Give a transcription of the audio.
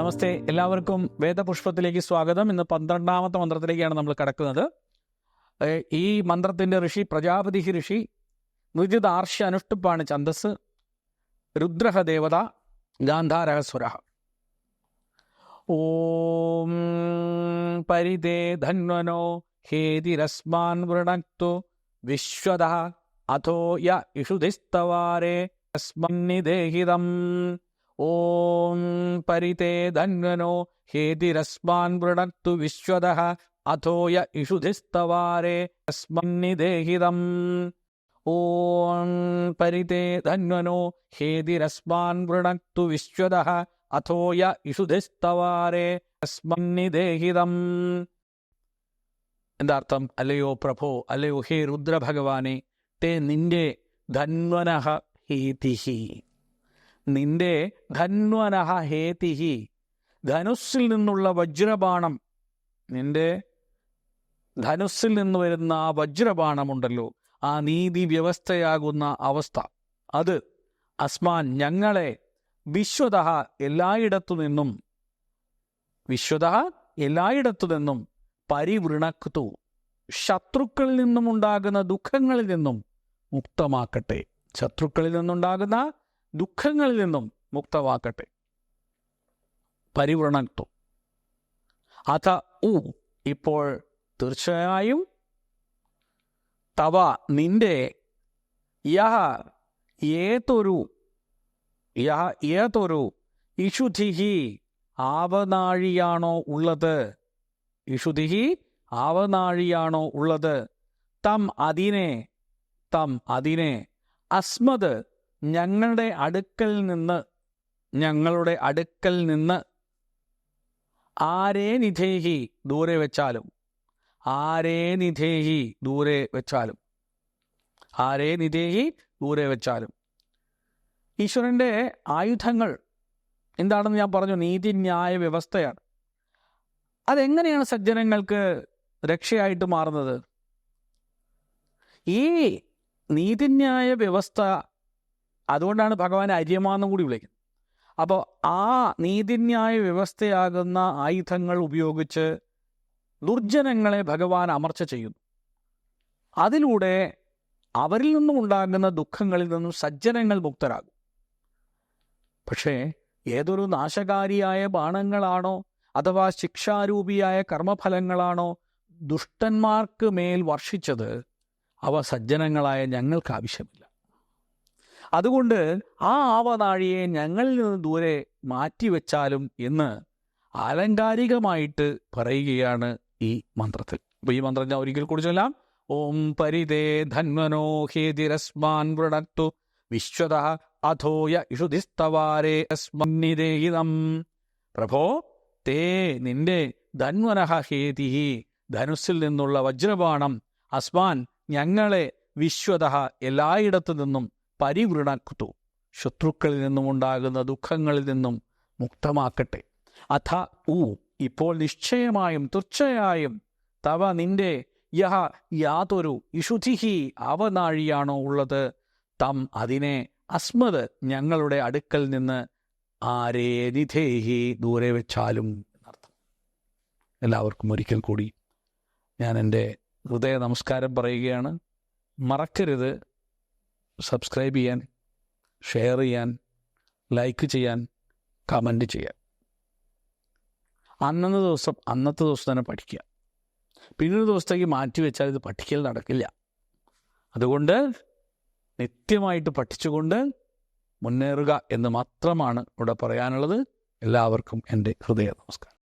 നമസ്തേ. എല്ലാവർക്കും വേദപുഷ്പത്തിലേക്ക് സ്വാഗതം. ഇന്ന് പന്ത്രണ്ടാമത്തെ മന്ത്രത്തിലേക്കാണ് നമ്മൾ കടക്കുന്നത്. ഈ മന്ത്രത്തിന്റെ ഋഷി പ്രജാപതി ഋഷി ആർഷ്യ അനുഷ്ടുപ്പാണ് ഛന്ദസ് രുദ്രഹ ദേവത ഗാന്ധാരഹസ്വര ഓം പരിതേ ധന്വനോ ഹേതിരസ്മാൻ വൃണക്തു വിശ്വത അഥോ യ ഇഷുധിസ്തവാരേ തസ്മന്നിദേഹിതം ഓം പരിതേ ധന്വനോ ഹേതിരസ്മാൻ വൃണത്തു വിശ്വത അഥോയ ഇഷുധിസ്തവാരേ തസ്മന്നിദേഹിതം. ഓം പരിതേ ധന്വനോ ഹേതിരസ്മാൻ വൃണക്തു വിശ്വത അഥോയ ഇഷുധിസ്തവാരേ തസ്മന്നിദേഹിതം. എന്താർത്ഥം? അല്ലയോ പ്രഭോ അല്ലയോ ഹേ രുദ്രഭഗവാനെ തേ നിന്റെ ധന്വനഹ ഹേതിഹി. നിന്റെ ധന്വനഹ ഹേതിഹി ധനുസ്സിൽ നിന്നുള്ള വജ്രബാണം. നിന്റെ ധനുസ്സിൽ നിന്ന് വരുന്ന ആ വജ്രബാണമുണ്ടല്ലോ ആ നീതി വ്യവസ്ഥയാകുന്ന അവസ്ഥ. അത് അസ്മാൻ ഞങ്ങളെ വിശ്വത എല്ലായിടത്തു നിന്നും വിശ്വത എല്ലായിടത്തു നിന്നും പരിവൃണക്തു ശത്രുക്കളിൽ നിന്നും ഉണ്ടാകുന്ന ദുഃഖങ്ങളിൽ നിന്നും മുക്തമാക്കട്ടെ. ശത്രുക്കളിൽ നിന്നുണ്ടാകുന്ന ദുഃഖങ്ങളിൽ നിന്നും മുക്തമാക്കട്ടെ. പരിവൃണത്വം അത ഉ ഇപ്പോൾ തീർച്ചയായും തവ നിന്റെ യഹ ഏതൊരു യഹ ഏതൊരു ഇഷുധിഹി ആവനാഴിയാണോ ഉള്ളത്? ഇഷുധിഹി ആവനാഴിയാണോ ഉള്ളത്? തം അതിനെ തം അതിനെ അസ്മത് ഞങ്ങളുടെ അടുക്കൽ നിന്ന് ഞങ്ങളുടെ അടുക്കൽ നിന്ന് ആരേ നിധേഹി ദൂരെ വെച്ചാലും ആരേ നിധേഹി ദൂരെ വെച്ചാലും ആരേ നിധേഹി ദൂരെ വെച്ചാലും. ഈശ്വരന്റെ ആയുധങ്ങൾ എന്താണെന്ന് ഞാൻ പറഞ്ഞു നീതിന്യായ വ്യവസ്ഥയാണ്. അതെങ്ങനെയാണ് സജ്ജനങ്ങൾക്ക് രക്ഷയായിട്ട് മാറുന്നത്? ഈ നീതിന്യായ വ്യവസ്ഥ അതുകൊണ്ടാണ് ഭഗവാൻ അര്യമാന്നും കൂടി വിളിക്കുന്നത്. അപ്പോൾ ആ നീതിന്യായ വ്യവസ്ഥയാകുന്ന ആയുധങ്ങൾ ഉപയോഗിച്ച് ദുർജനങ്ങളെ ഭഗവാൻ അമർച്ച ചെയ്യുന്നു. അതിലൂടെ അവരിൽ നിന്നും ഉണ്ടാകുന്ന ദുഃഖങ്ങളിൽ നിന്നും സജ്ജനങ്ങൾ മുക്തരാകും. പക്ഷേ ഏതൊരു നാശകാരിയായ ബാണങ്ങളാണോ അഥവാ ശിക്ഷാരൂപിയായ കർമ്മഫലങ്ങളാണോ ദുഷ്ടന്മാർക്ക് മേൽ വർഷിച്ചത് അവ സജ്ജനങ്ങളായ ഞങ്ങൾക്ക് ആവശ്യമില്ല. അതുകൊണ്ട് ആ ആവനാഴിയെ ഞങ്ങളിൽ നിന്ന് ദൂരെ മാറ്റിവെച്ചാലും എന്ന് ആലങ്കാരികമായിട്ട് പറയുകയാണ് ഈ മന്ത്രത്തിൽ. അപ്പൊ ഈ മന്ത്രം ഞാൻ ഒരിക്കൽ കൂടി ചൊല്ലാം. ഓം പരിതേ ധന്വനോ ഹേതിരസ്മാൻ വൃണത്തു വിശ്വത അധോയ ഇഷുധിസ്തവാരേ അസ്മന്നിദേഹിതം. പ്രഭോ തേ നിന്റെ ധന്വനഹ ഹേതി ധനുസിൽ നിന്നുള്ള വജ്രബാണം അസ്മാൻ ഞങ്ങളെ വിശ്വത എല്ലായിടത്തു നിന്നും പരിവൃണക്കുത്തു. ശത്രുക്കളിൽ നിന്നും ഉണ്ടാകുന്ന ദുഃഖങ്ങളിൽ നിന്നും മുക്തമാക്കട്ടെ. അഥ ഊ ഇപ്പോൾ നിശ്ചയമായും തീർച്ചയായും തവ നിന്റെ യഹ യാതൊരു ഇഷുധിഹി അവനാഴിയാണോ ഉള്ളത്? തം അതിനെ അസ്മത് ഞങ്ങളുടെ അടുക്കൽ നിന്ന് ആരേ നിധേഹി ദൂരെ വെച്ചാലും എന്നർത്ഥം. എല്ലാവർക്കും ഒരിക്കൽ കൂടി ഞാൻ എന്റെ ഹൃദയ നമസ്കാരം പറയുകയാണ്. മറക്കരുത്. സബ്സ്ക്രൈബ് ചെയ്യാൻ ഷെയർ ചെയ്യാൻ ലൈക്ക് ചെയ്യാൻ കമന്റ് ചെയ്യാൻ. അന്നത്തെ ദിവസം അന്നത്തെ ദിവസം തന്നെ പഠിക്കുക. പിന്നൊരു ദിവസത്തേക്ക് മാറ്റി വെച്ചാൽ ഇത് പഠിക്കൽ നടക്കില്ല. അതുകൊണ്ട് നിത്യമായിട്ട് പഠിച്ചുകൊണ്ട് മുന്നേറുക എന്ന് മാത്രമാണ് ഇവിടെ പറയാനുള്ളത്. എല്ലാവർക്കും എന്റെ ഹൃദയ നമസ്കാരം